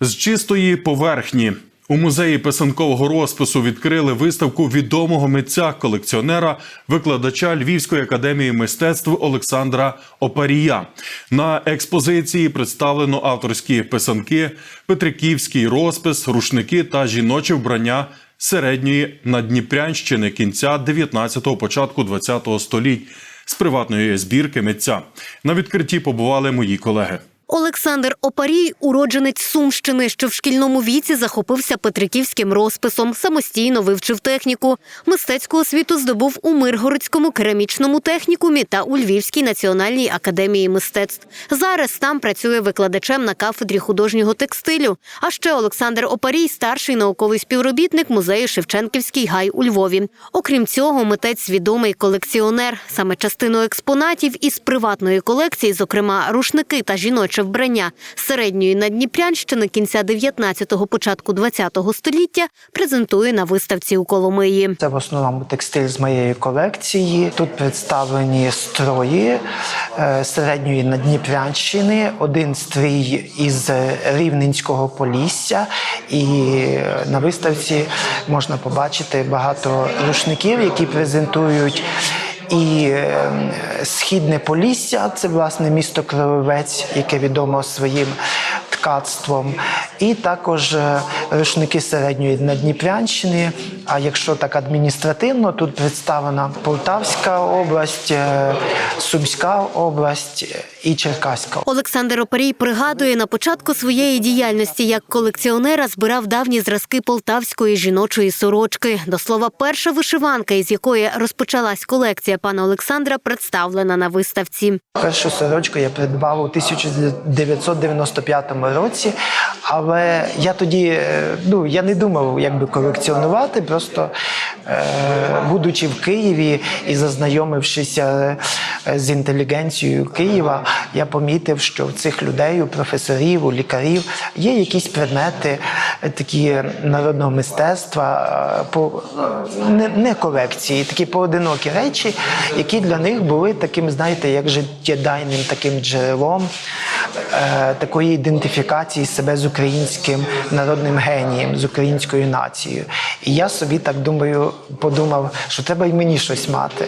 З чистої поверхні у музеї писанкового розпису відкрили виставку відомого митця, колекціонера, викладача Львівської академії мистецтв Олександра Опарія. На експозиції представлено авторські писанки, петриківський розпис, рушники та жіноче вбрання середньої Надніпрянщини кінця 19-го, початку 20-го століть з приватної збірки митця. На відкритті побували мої колеги. Олександр Опарій, уродженець Сумщини, що в шкільному віці захопився петриківським розписом, самостійно вивчив техніку. Мистецьку освіту здобув у Миргородському керамічному технікумі та у Львівській національній академії мистецтв. Зараз там працює викладачем на кафедрі художнього текстилю. А ще Олександр Опарій, старший науковий співробітник музею Шевченківський гай у Львові. Окрім цього, митець відомий колекціонер. Саме частину експонатів із приватної колекції, зокрема рушники та жіноче вбрання середньої Надніпрянщини кінця 19-го, початку 20-го століття, презентує на виставці у Коломиї. Це в основному текстиль з моєї колекції. Тут представлені строї е, середньої Надніпрянщини, один стрій із Рівненського Полісся. І е, на виставці можна побачити багато рушників, які презентують. І е, східне Полісся це власне місто Кривовець, яке відомо своїм ткацтвом, і також е, рушники середньої Надніпрянщини. А якщо так адміністративно, тут представлена Полтавська область, е, Сумська область е, і Черкаська. Олександр Опарій пригадує, на початку своєї діяльності як колекціонера збирав давні зразки полтавської жіночої сорочки. До слова, перша вишиванка, із якої розпочалась колекція пана Олександра, представлена на виставці. Першу сорочку я придбав у 1995 році, але я тоді е, ну, я не думав якби колекціонувати, просто е, будучи в Києві і зазнайомившися е, з інтелігенцією Києва, я помітив, що в цих людей, у професорів, у лікарів є якісь предмети е, такі народного мистецтва, по, не, не колекції, такі поодинокі речі, які для них були таким, знаєте, як життєдайним таким джерелом такої ідентифікації себе з українським народним генієм, з українською нацією. І я собі так думаю, подумав, що треба й мені щось мати.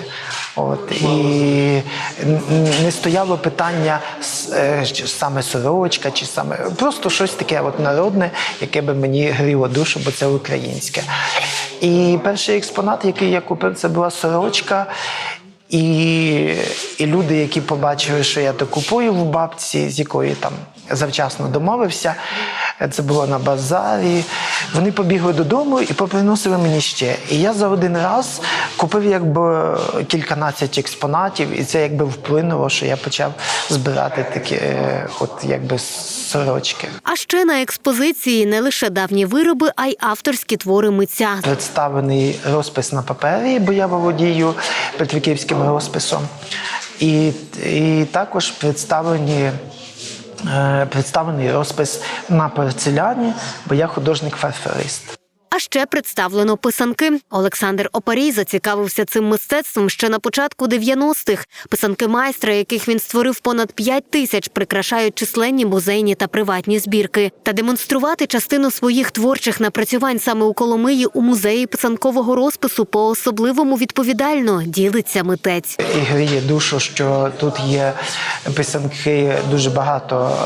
От і не стояло питання е, саме сорочка, чи саме просто щось таке от народне, яке би мені гріло душу, бо це українське. І перший експонат, який я купив, це була сорочка. І, і люди, які побачили, що я то купую в бабці, з якої там завчасно домовився, це було на базарі. Вони побігли додому і поприносили мені ще. І я за один раз купив якби кільканадцять експонатів, і це якби вплинуло, що я почав збирати такі, е, от якби сорочки. А ще на експозиції не лише давні вироби, а й авторські твори митця. представлений розпис на папері, бо я володію петриківським розписом. І, і також представлені. Е, Представлений розпис на порцеляні, бо я художник-фарфорист. А ще представлено писанки. Олександр Опарій зацікавився цим мистецтвом ще на початку 90-х. Писанки майстра, яких він створив понад 5 тисяч, прикрашають численні музейні та приватні збірки. Та демонструвати частину своїх творчих напрацювань саме у Коломиї у музеї писанкового розпису по-особливому відповідально ділиться митець. І гріє душу, що тут є писанки дуже багато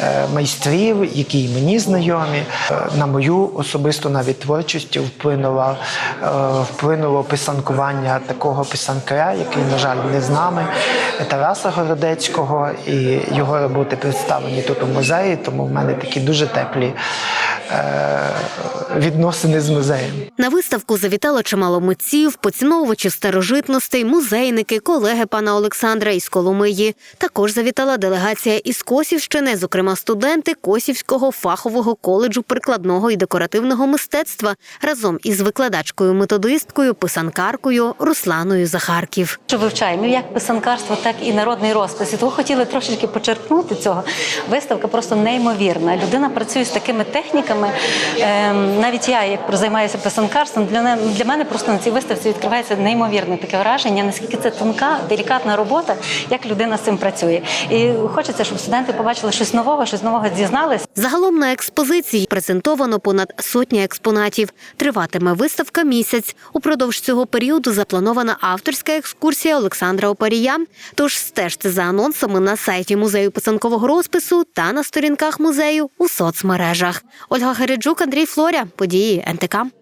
е, майстрів, які й мені знайомі. Е, На мою особисту навіть творчість вплинуло, е, вплинуло писанкування такого писанкаря, який, на жаль, не з нами, Тараса Городецького, і його роботи представлені тут у музеї, тому в мене такі дуже теплі е, відносини з музеєм. На виставку завітало чимало митців, поціновувачів старожитностей, музейники, колеги пана Олександра із Коломиї. Також завітала делегація із Косівщини, зокрема студенти Косівського фахового коледжу прикладного і декоративного мистецтва мистецтва разом із викладачкою методисткою, писанкаркою Русланою Захарків. Що вивчаємо як писанкарство, так і народний розпис. І того хотіли трошечки почерпнути цього. Виставка просто неймовірна. Людина працює з такими техніками. Ем, навіть я, як займаюся писанкарством, для, не- для мене просто на цій виставці відкривається неймовірне таке враження, наскільки це тонка, делікатна робота, як людина з цим працює. І хочеться, щоб студенти побачили щось нового, щось нового дізналися. Загалом на експозиції презентовано понад сотня експонатів. Триватиме виставка місяць. Упродовж цього періоду запланована авторська екскурсія Олександра Опарія. Тож стежте за анонсами на сайті музею писанкового розпису та на сторінках музею у соцмережах. Ольга Гереджук, Андрій Флоря. Події НТК.